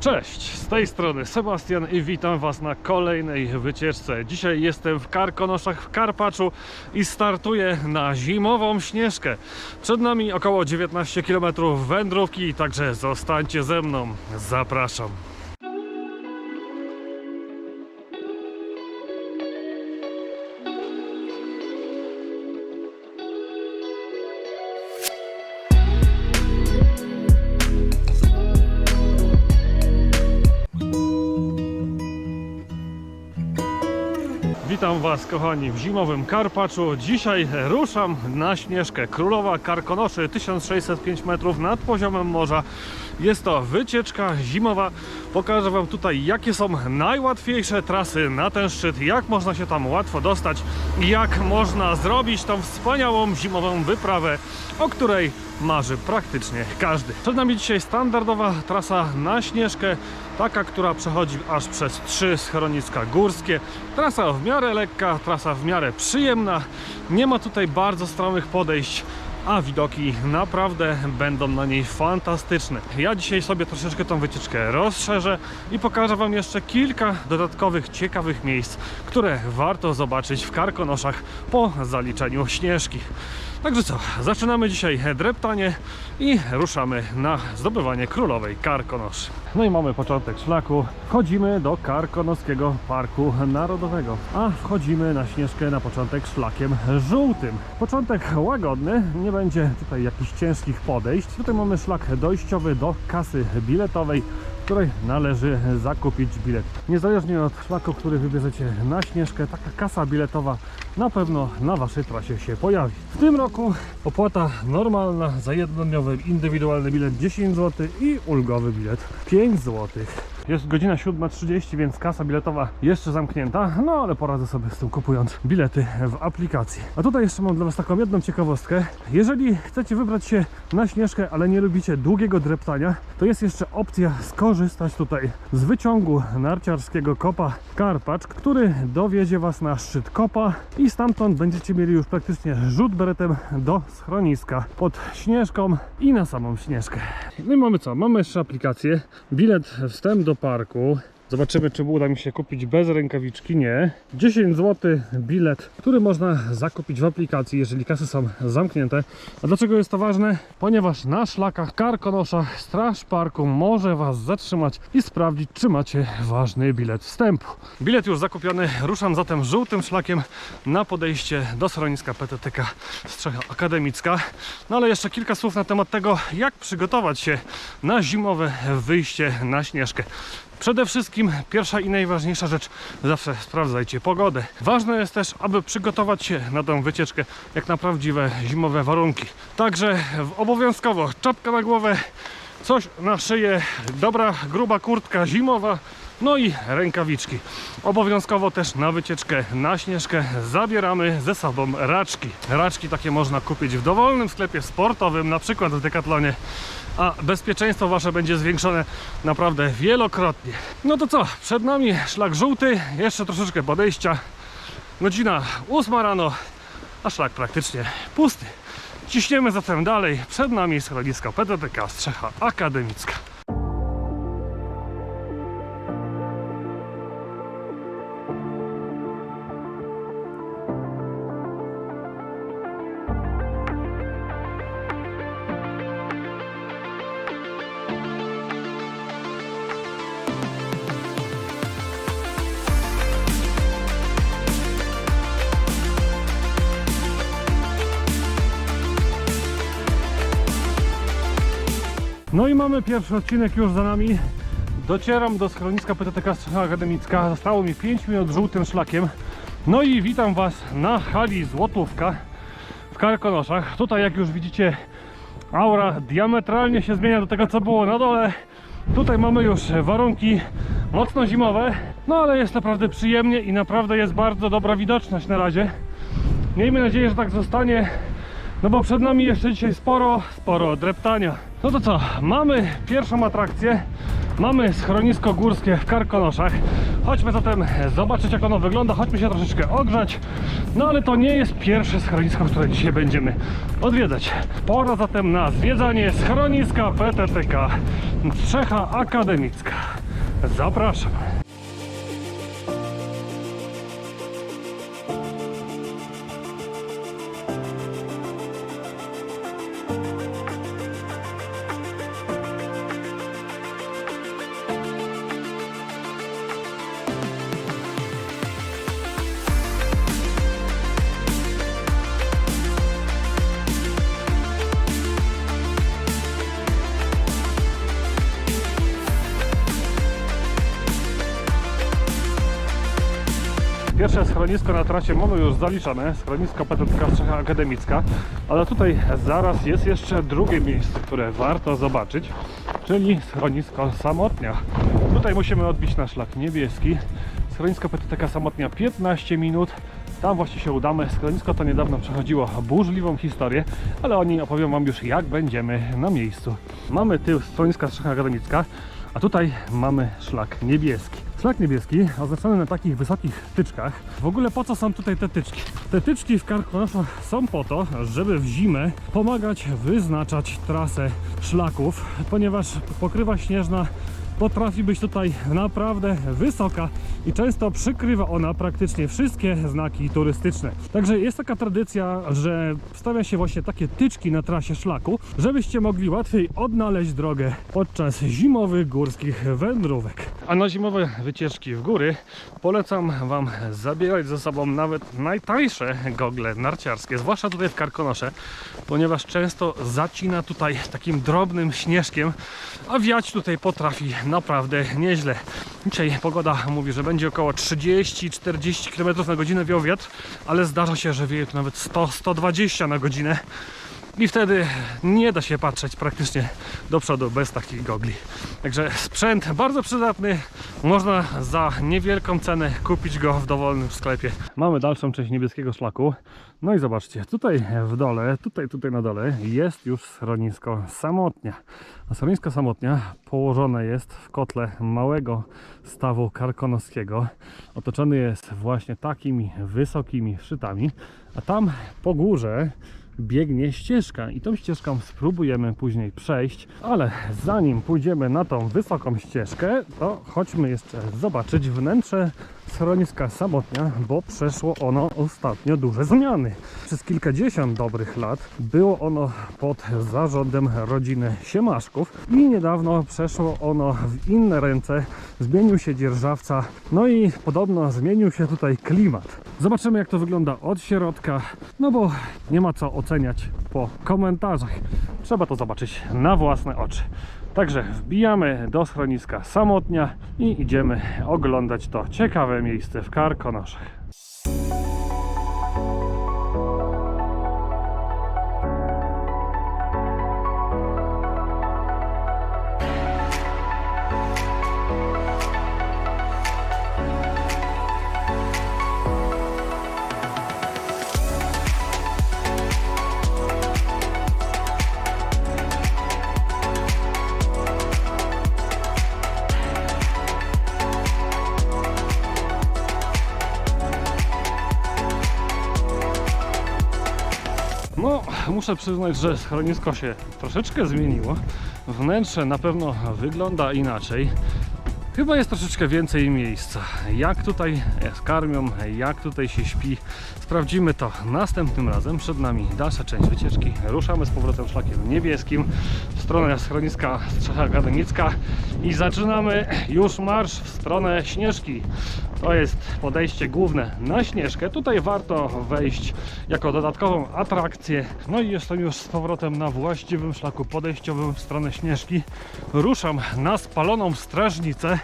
Cześć, z tej strony Sebastian i witam Was na kolejnej wycieczce. Dzisiaj jestem w Karkonoszach w Karpaczu i startuję na zimową śnieżkę. Przed nami około 19 km wędrówki, także zostańcie ze mną. Zapraszam. Was kochani w zimowym Karpaczu. Dzisiaj ruszam na Śnieżkę. Królowa Karkonoszy 1605 metrów nad poziomem morza. Jest to wycieczka zimowa. Pokażę Wam tutaj jakie są najłatwiejsze trasy na ten szczyt, jak można się tam łatwo dostać i jak można zrobić tą wspaniałą zimową wyprawę, o której marzy praktycznie każdy. Przed nami dzisiaj standardowa trasa na Śnieżkę, taka, która przechodzi aż przez trzy schroniska górskie. Trasa w miarę lekka, trasa w miarę przyjemna. Nie ma tutaj bardzo stromych podejść a widoki naprawdę będą na niej fantastyczne. Ja dzisiaj sobie troszeczkę tą wycieczkę rozszerzę i pokażę Wam jeszcze kilka dodatkowych ciekawych miejsc, które warto zobaczyć w Karkonoszach po zaliczeniu śnieżki. Także co, zaczynamy dzisiaj dreptanie i ruszamy na zdobywanie królowej Karkonoszy. No i mamy początek szlaku. Wchodzimy do Karkonoskiego Parku Narodowego, a wchodzimy na śnieżkę na początek szlakiem żółtym. Początek łagodny, nie będzie tutaj jakichś ciężkich podejść. Tutaj mamy szlak dojściowy do kasy biletowej, której należy zakupić bilet. Niezależnie od szlaku, który wybierzecie na śnieżkę, taka kasa biletowa na pewno na Waszej trasie się pojawi. W tym roku opłata normalna za jednodniowy indywidualny bilet 10 zł i ulgowy bilet 5 zł. Jest godzina 7.30, więc kasa biletowa jeszcze zamknięta, no ale poradzę sobie z tym kupując bilety w aplikacji. A tutaj jeszcze mam dla Was taką jedną ciekawostkę. Jeżeli chcecie wybrać się na śnieżkę, ale nie lubicie długiego dreptania, to jest jeszcze opcja skorzystać tutaj z wyciągu narciarskiego kopa Karpacz, który dowiedzie Was na szczyt kopa i stamtąd będziecie mieli już praktycznie rzut beretem do schroniska pod śnieżką i na samą śnieżkę. No i mamy co? Mamy jeszcze aplikację. Bilet wstęp do parku. Zobaczymy, czy uda mi się kupić bez rękawiczki. Nie. 10 zł bilet, który można zakupić w aplikacji, jeżeli kasy są zamknięte. A dlaczego jest to ważne? Ponieważ na szlakach Karkonoszach Straż Parku może Was zatrzymać i sprawdzić, czy macie ważny bilet wstępu. Bilet już zakupiony. Ruszam zatem żółtym szlakiem na podejście do schroniska PTTK Strzecha Akademicka. No ale jeszcze kilka słów na temat tego, jak przygotować się na zimowe wyjście na Śnieżkę. Przede wszystkim pierwsza i najważniejsza rzecz, zawsze sprawdzajcie pogodę. Ważne jest też, aby przygotować się na tę wycieczkę jak na prawdziwe zimowe warunki. Także obowiązkowo czapka na głowę, coś na szyję, dobra gruba kurtka zimowa, no i rękawiczki. Obowiązkowo też na wycieczkę na śnieżkę zabieramy ze sobą raczki. Raczki takie można kupić w dowolnym sklepie sportowym, na przykład w Decathlonie a bezpieczeństwo wasze będzie zwiększone naprawdę wielokrotnie. No to co, przed nami szlak żółty, jeszcze troszeczkę podejścia. Godzina 8 rano, a szlak praktycznie pusty. Ciśniemy zatem dalej, przed nami schronisko PTTK Strzecha Akademicka. No i mamy pierwszy odcinek już za nami. Docieram do schroniska PTTK Strzecha Akademicka. Zostało mi 5 minut żółtym szlakiem. No i witam Was na hali Złotówka w Karkonoszach. Tutaj jak już widzicie aura diametralnie się zmienia do tego co było na dole. Tutaj mamy już warunki mocno zimowe, no ale jest naprawdę przyjemnie i naprawdę jest bardzo dobra widoczność na razie. Miejmy nadzieję, że tak zostanie. No bo przed nami jeszcze dzisiaj sporo, sporo dreptania. No to co, mamy pierwszą atrakcję. Mamy schronisko górskie w Karkonoszach. Chodźmy zatem zobaczyć jak ono wygląda, chodźmy się troszeczkę ogrzać. No ale to nie jest pierwsze schronisko, które dzisiaj będziemy odwiedzać. Pora zatem na zwiedzanie schroniska PTTK Strzecha Akademicka. Zapraszam. Pierwsze schronisko na trasie mamy już zaliczone, schronisko Strzecha Akademicka, ale tutaj zaraz jest jeszcze drugie miejsce, które warto zobaczyć, czyli schronisko Samotnia. Tutaj musimy odbić na szlak niebieski. Schronisko Petetka Samotnia 15 minut. Tam właśnie się udamy. Schronisko to niedawno przechodziło burzliwą historię, ale o niej opowiem Wam już jak będziemy na miejscu. Mamy tył schroniska Strzecha Akademicka, a tutaj mamy szlak niebieski. Szlak niebieski oznaczony na takich wysokich tyczkach. W ogóle po co są tutaj te tyczki? Te tyczki w Karkonoszach są po to, żeby w zimę pomagać wyznaczać trasę szlaków, ponieważ pokrywa śnieżna potrafi być tutaj naprawdę wysoka i często przykrywa ona praktycznie wszystkie znaki turystyczne. Także jest taka tradycja, że stawia się właśnie takie tyczki na trasie szlaku, żebyście mogli łatwiej odnaleźć drogę podczas zimowych górskich wędrówek. A na zimowe wycieczki w góry polecam Wam zabierać ze sobą nawet najtańsze gogle narciarskie, zwłaszcza tutaj w Karkonosze, ponieważ często zacina tutaj takim drobnym śnieżkiem, a wiać tutaj potrafi naprawdę nieźle. Dzisiaj pogoda mówi, że będzie około 30-40 km na godzinę wiatr, ale zdarza się, że wieje tu nawet 100-120 na godzinę. I wtedy nie da się patrzeć praktycznie do przodu bez takich gogli. Także sprzęt bardzo przydatny. Można za niewielką cenę kupić go w dowolnym sklepie. Mamy dalszą część niebieskiego szlaku. No i zobaczcie, tutaj w dole, tutaj, tutaj na dole jest już schronisko samotnia. A schronisko samotnia położone jest w kotle małego stawu karkonoskiego. Otoczony jest właśnie takimi wysokimi szczytami. A tam po górze biegnie ścieżka i tą ścieżką spróbujemy później przejść, ale zanim pójdziemy na tą wysoką ścieżkę, to chodźmy jeszcze zobaczyć wnętrze schroniska samotnia, bo przeszło ono ostatnio duże zmiany. Przez kilkadziesiąt dobrych lat było ono pod zarządem rodziny Siemaszków i niedawno przeszło ono w inne ręce, zmienił się dzierżawca, no i podobno zmienił się tutaj klimat. Zobaczymy jak to wygląda od środka, no bo nie ma co oceniać po komentarzach. Trzeba to zobaczyć na własne oczy. Także wbijamy do schroniska samotnia i idziemy oglądać to ciekawe miejsce w Karkonoszach. No, muszę przyznać, że schronisko się troszeczkę zmieniło. Wnętrze na pewno wygląda inaczej. Chyba jest troszeczkę więcej miejsca. Jak tutaj karmią, jak tutaj się śpi, sprawdzimy to następnym razem. Przed nami dalsza część wycieczki. Ruszamy z powrotem szlakiem niebieskim w stronę schroniska Strzecha Akademicka i zaczynamy już marsz w stronę Śnieżki. To jest podejście główne na Śnieżkę. Tutaj warto wejść jako dodatkową atrakcję. No i jestem już z powrotem na właściwym szlaku podejściowym w stronę Śnieżki. Ruszam na spaloną strażnicę.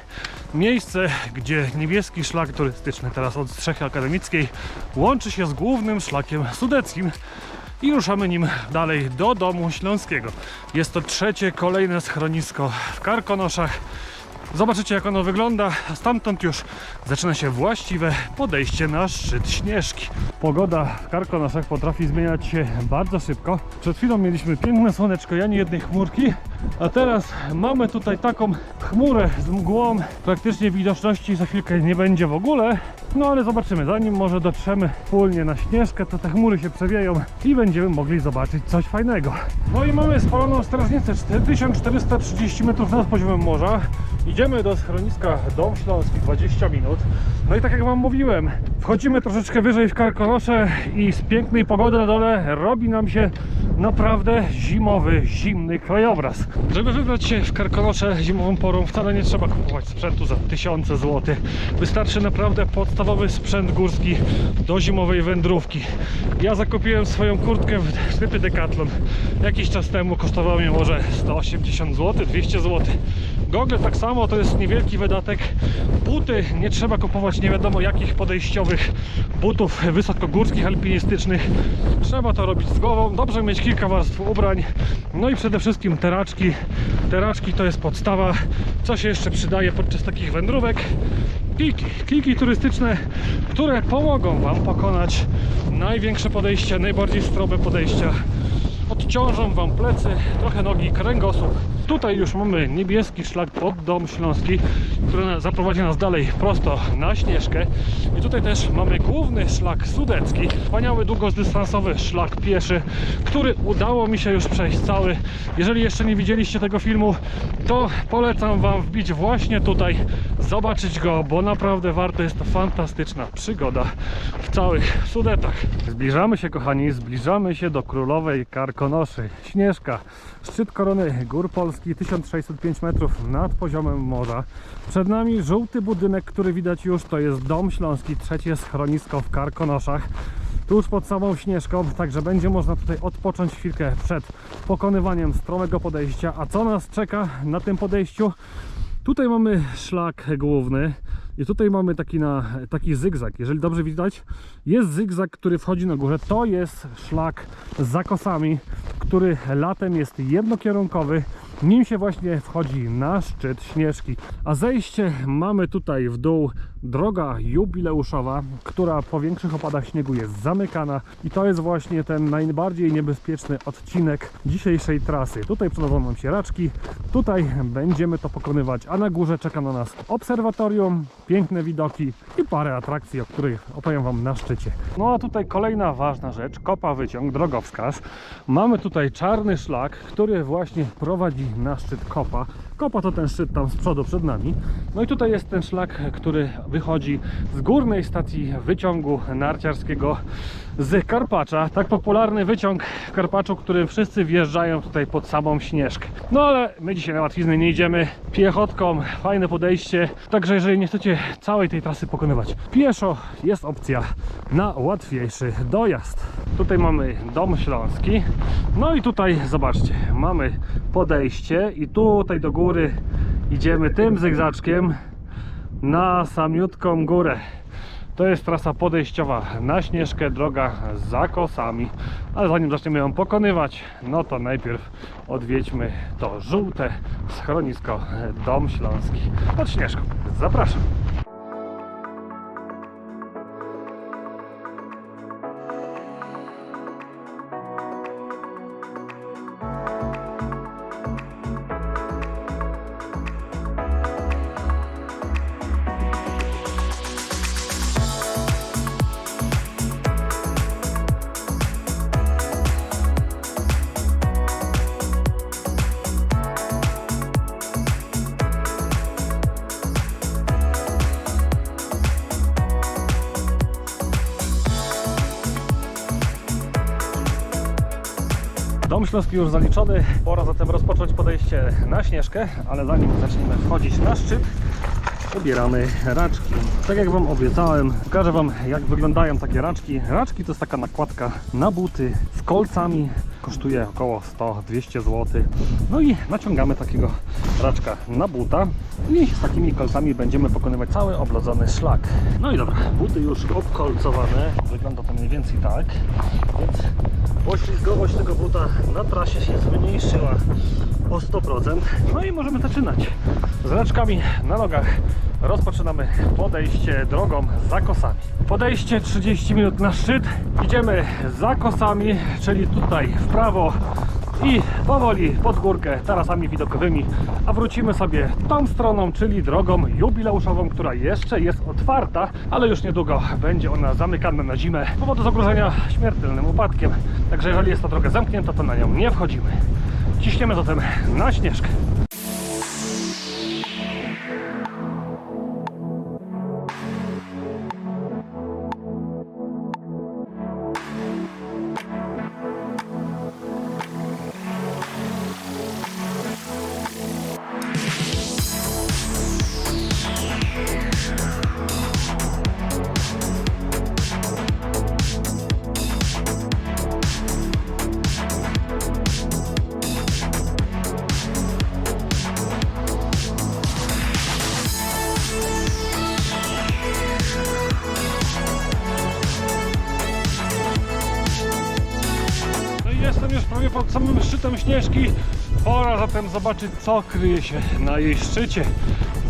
Miejsce, gdzie niebieski szlak turystyczny teraz od Strzechy Akademickiej łączy się z głównym szlakiem sudeckim i ruszamy nim dalej do domu śląskiego. Jest to trzecie kolejne schronisko w Karkonoszach. Zobaczycie jak ono wygląda, a stamtąd już zaczyna się właściwe podejście na szczyt Śnieżki. Pogoda w Karkonoszach potrafi zmieniać się bardzo szybko. Przed chwilą mieliśmy piękne słoneczko, ani jednej chmurki, a teraz mamy tutaj taką chmurę z mgłą. Praktycznie widoczności za chwilkę nie będzie w ogóle. No ale zobaczymy, zanim może dotrzemy wspólnie na Śnieżkę, to te chmury się przewieją i będziemy mogli zobaczyć coś fajnego. No i mamy spaloną strażnicę 4430 metrów nad poziomem morza. Idziemy do schroniska Dom Śląski 20 minut. No i tak jak Wam mówiłem, wchodzimy troszeczkę wyżej w Karkonosze i z pięknej pogody na dole robi nam się naprawdę zimowy, zimny krajobraz. Żeby wybrać się w Karkonosze zimową porą wcale nie trzeba kupować sprzętu za tysiące złotych. Wystarczy naprawdę podstawowy sprzęt górski do zimowej wędrówki. Ja zakupiłem swoją kurtkę w sklepie Decathlon. Jakiś czas temu kosztowało mnie może 180 zł, 200 zł. Gogle tak samo, to jest niewielki wydatek. Buty nie trzeba kupować nie wiadomo jakich podejściowych butów wysokogórskich, alpinistycznych. Trzeba to robić z głową. Dobrze mieć kilka warstw ubrań. No i przede wszystkim teraczki. Teraczki to jest podstawa. Co się jeszcze przydaje podczas takich wędrówek? Kliki, kliki turystyczne, które pomogą Wam pokonać największe podejścia, najbardziej strobe podejścia. Odciążą Wam plecy, trochę nogi, kręgosłup. Tutaj już mamy niebieski szlak pod Dom Śląski, który zaprowadzi nas dalej prosto na Śnieżkę. I tutaj też mamy główny szlak sudecki, wspaniały długodystansowy szlak pieszy, który udało mi się już przejść cały. Jeżeli jeszcze nie widzieliście tego filmu, to polecam Wam wbić właśnie tutaj, zobaczyć go, bo naprawdę warto jest to fantastyczna przygoda w całych Sudetach. Zbliżamy się, kochani, zbliżamy się do królowej Karkonoszy. Śnieżka, szczyt korony Gór Polski, 1605 metrów nad poziomem morza. Przed nami żółty budynek, który widać już, to jest Dom Śląski, trzecie schronisko w Karkonoszach. Tuż pod samą Śnieżką, także będzie można tutaj odpocząć chwilkę przed pokonywaniem stromego podejścia. A co nas czeka na tym podejściu? Tutaj mamy szlak główny i tutaj mamy taki, na, taki zygzak. Jeżeli dobrze widać, jest zygzak, który wchodzi na górę. To jest szlak z zakosami, który latem jest jednokierunkowy. Nim się właśnie wchodzi na szczyt Śnieżki. A zejście mamy tutaj w dół droga jubileuszowa, która po większych opadach śniegu jest zamykana i to jest właśnie ten najbardziej niebezpieczny odcinek dzisiejszej trasy. Tutaj przenoszą nam się raczki, tutaj będziemy to pokonywać, a na górze czeka na nas obserwatorium, piękne widoki i parę atrakcji, o których opowiem Wam na szczycie. No a tutaj kolejna ważna rzecz, kopa wyciąg, drogowskaz. Mamy tutaj czarny szlak, który właśnie prowadzi na szczyt kopa. Kopa to ten szczyt tam z przodu przed nami. No i tutaj jest ten szlak, który wychodzi z górnej stacji wyciągu narciarskiego z Karpacza. Tak popularny wyciąg w Karpaczu, którym wszyscy wjeżdżają tutaj pod samą Śnieżkę. No ale my dzisiaj na łatwizny nie idziemy piechotką, fajne podejście. Także jeżeli nie chcecie całej tej trasy pokonywać pieszo, jest opcja na łatwiejszy dojazd. Tutaj mamy Dom Śląski. No i tutaj zobaczcie, mamy podejście i tutaj do góry idziemy tym zygzaczkiem na samiutką górę. To jest trasa podejściowa na Śnieżkę, droga za kosami. Ale zanim zaczniemy ją pokonywać, no to najpierw odwiedźmy to żółte schronisko Dom Śląski pod Śnieżką. Zapraszam. Śląski już zaliczony. Pora zatem rozpocząć podejście na Śnieżkę, ale zanim zaczniemy wchodzić na szczyt, pobieramy raczki. Tak jak Wam obiecałem, pokażę Wam jak wyglądają takie raczki. Raczki to jest taka nakładka na buty z kolcami. Kosztuje około 100-200 zł. No i naciągamy takiego raczka na buta i z takimi kolcami będziemy pokonywać cały oblodzony szlak. No i dobra, buty już obkolcowane. Wygląda to mniej więcej tak. Więc poślizgowość tego buta na trasie się zmniejszyła o 100%. No i możemy zaczynać. Z raczkami na nogach rozpoczynamy podejście drogą za kosami. Podejście 30 minut na szczyt. Idziemy za kosami, czyli tutaj w prawo i powoli pod górkę tarasami widokowymi, a wrócimy sobie tą stroną, czyli drogą jubileuszową, która jeszcze jest otwarta, ale już niedługo będzie ona zamykana na zimę z powodu zagrożenia śmiertelnym upadkiem. Także jeżeli jest to droga zamknięta, to na nią nie wchodzimy. Ciśniemy zatem na śnieżkę. Pod samym szczytem Śnieżki. Pora zatem zobaczyć, co kryje się na jej szczycie.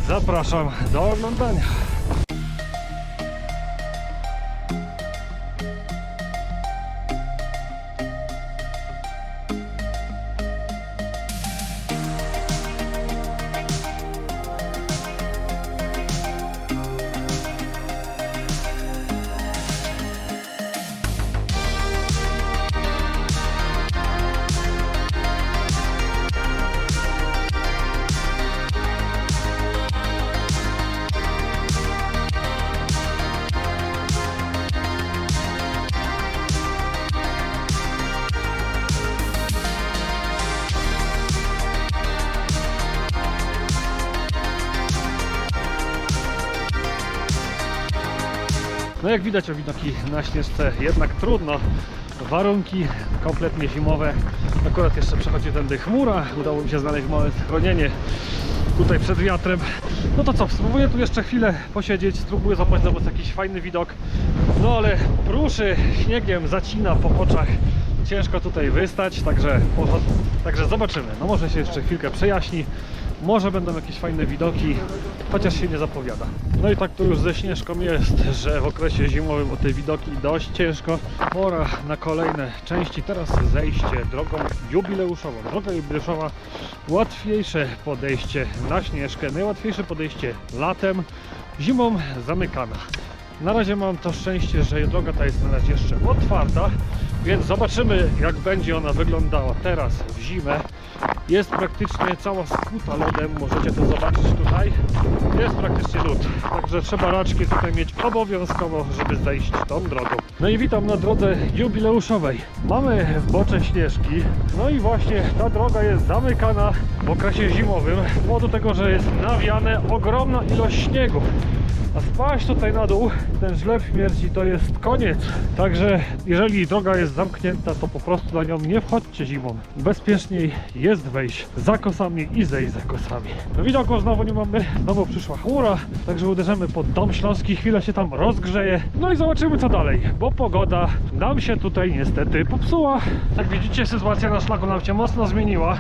Zapraszam do oglądania. No jak widać o widoki na Śnieżce jednak trudno. Warunki kompletnie zimowe. Akurat jeszcze przechodzi tędy chmura. Udało mi się znaleźć małe schronienie tutaj przed wiatrem. No to co, spróbuję tu jeszcze chwilę posiedzieć, spróbuję złapać na was jakiś fajny widok. No ale pruszy śniegiem, zacina po oczach. Ciężko tutaj wystać, także, także zobaczymy. No może się jeszcze chwilkę przejaśni. Może będą jakieś fajne widoki, chociaż się nie zapowiada. No i tak to już ze Śnieżką jest, że w okresie zimowym o te widoki dość ciężko. Pora na kolejne części. Teraz zejście drogą jubileuszową. Droga jubileuszowa, łatwiejsze podejście na Śnieżkę, najłatwiejsze podejście latem, zimą zamykana. Na razie mam to szczęście, że droga ta jest na razie jeszcze otwarta, więc zobaczymy jak będzie ona wyglądała teraz w zimę. Jest praktycznie cała skuta lodem, możecie to zobaczyć tutaj. Jest praktycznie lód, także trzeba raczki tutaj mieć obowiązkowo, żeby zejść tą drogą. No i witam na drodze jubileuszowej. Mamy w bocze Śnieżki, no i właśnie ta droga jest zamykana w okresie zimowym z powodu tego, że jest nawiane ogromna ilość śniegu. A spaść tutaj na dół, ten żleb śmierci to jest koniec. Także jeżeli droga jest zamknięta, to po prostu na nią nie wchodźcie zimą. Bezpieczniej jest wejść za kosami i zejść za kosami. No widoku znowu nie mamy, znowu przyszła chmura, także uderzymy pod Dom Śląski, chwilę się tam rozgrzeje. No i zobaczymy co dalej, bo pogoda nam się tutaj niestety popsuła. Jak widzicie sytuacja na szlaku nam się mocno zmieniła.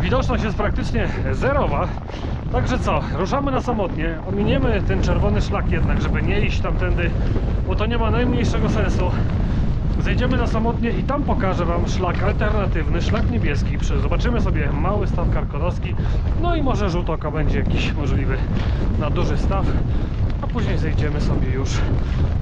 Widoczność jest praktycznie zerowa. Także co, ruszamy na samotnie, ominiemy ten czerwony szlak jednak, żeby nie iść tamtędy, bo to nie ma najmniejszego sensu. Zejdziemy na samotnie i tam pokażę Wam szlak alternatywny, szlak niebieski. Zobaczymy sobie mały staw karkonoski, no i może rzut oka będzie jakiś możliwy na duży staw, a później zejdziemy sobie już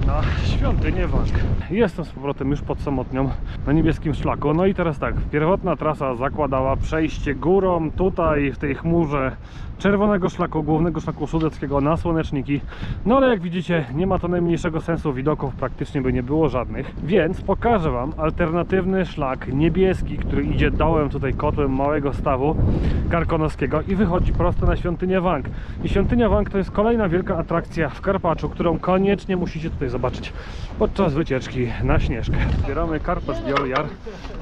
na świątynię Wank. Jestem z powrotem już pod samotnią na niebieskim szlaku. No i teraz tak, pierwotna trasa zakładała przejście górą tutaj w tej chmurze czerwonego szlaku, głównego szlaku sudeckiego na słoneczniki. No ale jak widzicie, nie ma to najmniejszego sensu, widoków praktycznie by nie było żadnych. Więc pokażę Wam alternatywny szlak niebieski, który idzie dołem tutaj kotłem małego stawu karkonoskiego i wychodzi prosto na świątynię Wank. I świątynia Wank to jest kolejna wielka atrakcja w Karpaczu, którą koniecznie musicie tutaj zobaczyć podczas wycieczki na Śnieżkę. Zbieramy Karpacz Biały Jar,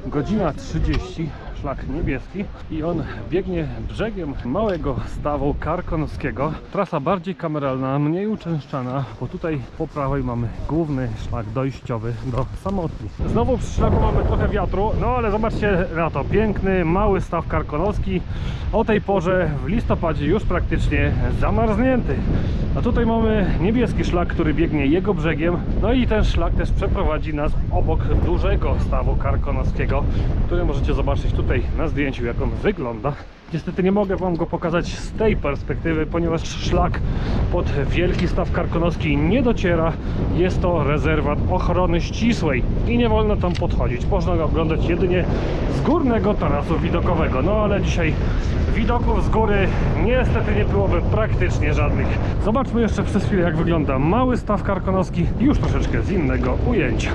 godzina 30 szlak niebieski i on biegnie brzegiem małego stawu karkonoskiego. Trasa bardziej kameralna, mniej uczęszczana, bo tutaj po prawej mamy główny szlak dojściowy do samotni. Znowu przy szlaku mamy trochę wiatru, no ale zobaczcie na to, piękny, mały staw karkonoski. O tej porze w listopadzie już praktycznie zamarznięty. A tutaj mamy niebieski szlak, który biegnie jego brzegiem. No i ten szlak też przeprowadzi nas obok dużego stawu karkonoskiego, który możecie zobaczyć tutaj na zdjęciu, jak on wygląda. Niestety nie mogę Wam go pokazać z tej perspektywy, ponieważ szlak pod Wielki Staw Karkonoski nie dociera. Jest to rezerwat ochrony ścisłej i nie wolno tam podchodzić. Można go oglądać jedynie z górnego tarasu widokowego. No ale dzisiaj widoków z góry niestety nie byłoby praktycznie żadnych. Zobaczmy jeszcze przez chwilę jak wygląda mały staw karkonoski już troszeczkę z innego ujęcia.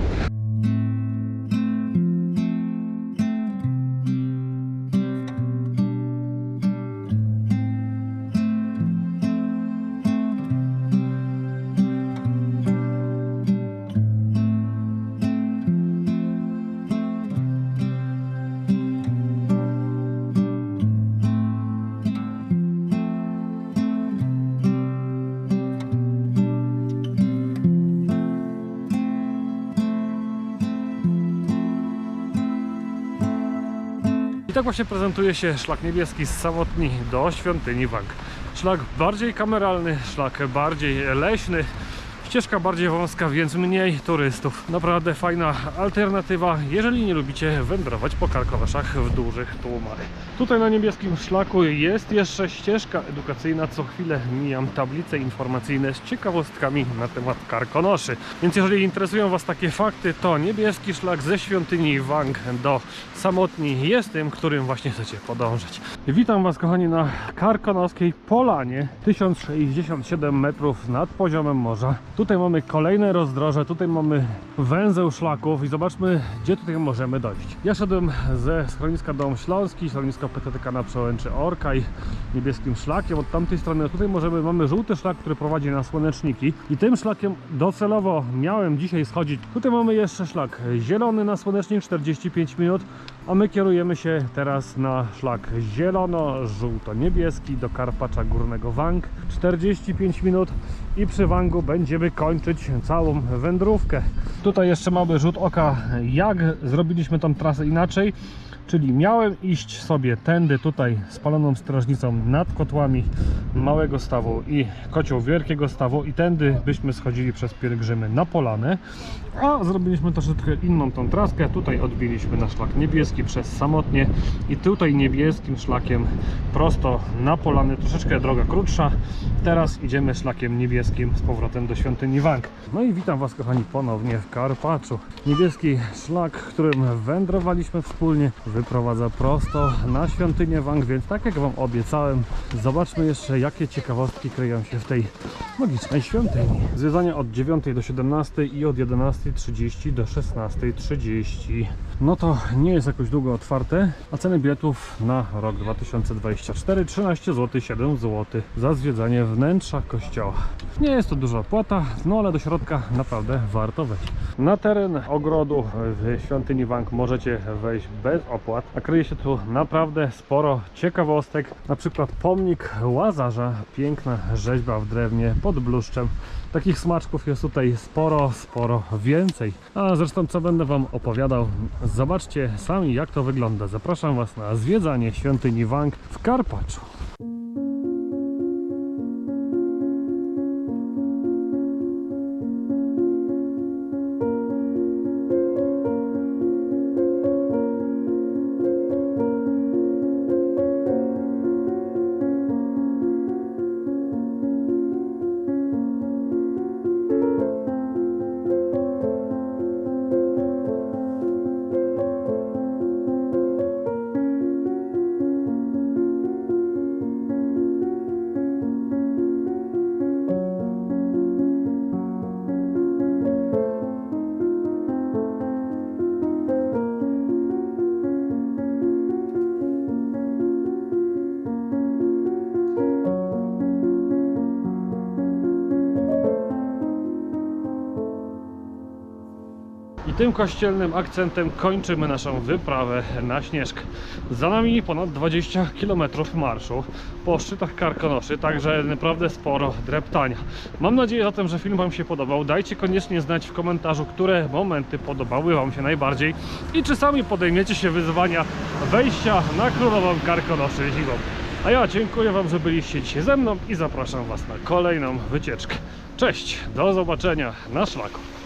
Tak właśnie prezentuje się szlak niebieski z samotni do świątyni Wang. Szlak bardziej kameralny, szlak bardziej leśny, ścieżka bardziej wąska, więc mniej turystów. Naprawdę fajna alternatywa, jeżeli nie lubicie wędrować po karkonoszach w dużych tłumach. Tutaj na niebieskim szlaku jest jeszcze ścieżka edukacyjna. Co chwilę mijam tablice informacyjne z ciekawostkami na temat karkonoszy. Więc jeżeli interesują Was takie fakty, to niebieski szlak ze świątyni Wang do Samotni jest tym, którym właśnie chcecie podążać. Witam Was kochani na Karkonoskiej Polanie 1067 metrów nad poziomem morza. Tutaj mamy kolejne rozdroże, tutaj mamy węzeł szlaków i zobaczmy gdzie tutaj możemy dojść. Ja szedłem ze schroniska Dom Śląski, schronisko PTTK na przełęczy Orka i niebieskim szlakiem. Od tamtej strony tutaj możemy, mamy żółty szlak, który prowadzi na Słoneczniki i tym szlakiem docelowo miałem dzisiaj schodzić. Tutaj mamy jeszcze szlak zielony na Słonecznik 45 minut, a my kierujemy się teraz na szlak zielono-żółto-niebieski do Karpacza Górnego Wang 45 minut i przy Wangu będziemy kończyć całą wędrówkę. Tutaj jeszcze mamy rzut oka jak zrobiliśmy tą trasę inaczej. Czyli miałem iść sobie tędy tutaj spaloną strażnicą nad kotłami małego stawu i kocioł wielkiego stawu i tędy byśmy schodzili przez pielgrzymy na polanę. A zrobiliśmy troszeczkę inną tą traskę. Tutaj odbiliśmy na szlak niebieski przez samotnie i tutaj niebieskim szlakiem prosto na polany. Troszeczkę droga krótsza. Teraz idziemy szlakiem niebieskim z powrotem do świątyni Wang. No i witam Was kochani ponownie w Karpaczu. Niebieski szlak, którym wędrowaliśmy wspólnie, wyprowadza prosto na świątynię Wang, więc tak jak Wam obiecałem, zobaczmy jeszcze jakie ciekawostki kryją się w tej magicznej świątyni. Zwiedzania od 9 do 17 i od 11.30 do 16.30. No to nie jest jakoś długo otwarte, a ceny biletów na rok 2024 13 zł 7 zł za zwiedzanie wnętrza kościoła. Nie jest to duża opłata, no ale do środka naprawdę warto wejść. Na teren ogrodu w świątyni Wang możecie wejść bez opłat, a kryje się tu naprawdę sporo ciekawostek, na przykład pomnik Łazarza, piękna rzeźba w drewnie pod bluszczem. Takich smaczków jest tutaj sporo, sporo więcej. A zresztą co będę Wam opowiadał, zobaczcie sami jak to wygląda. Zapraszam Was na zwiedzanie świątyni Wang w Karpaczu. I tym kościelnym akcentem kończymy naszą wyprawę na Śnieżkę. Za nami ponad 20 km marszu po szczytach Karkonoszy, także naprawdę sporo dreptania. Mam nadzieję zatem, że film Wam się podobał. Dajcie koniecznie znać w komentarzu, które momenty podobały Wam się najbardziej i czy sami podejmiecie się wyzwania wejścia na królową Karkonoszy zimą. A ja dziękuję Wam, że byliście dzisiaj ze mną i zapraszam Was na kolejną wycieczkę. Cześć, do zobaczenia na szlaku.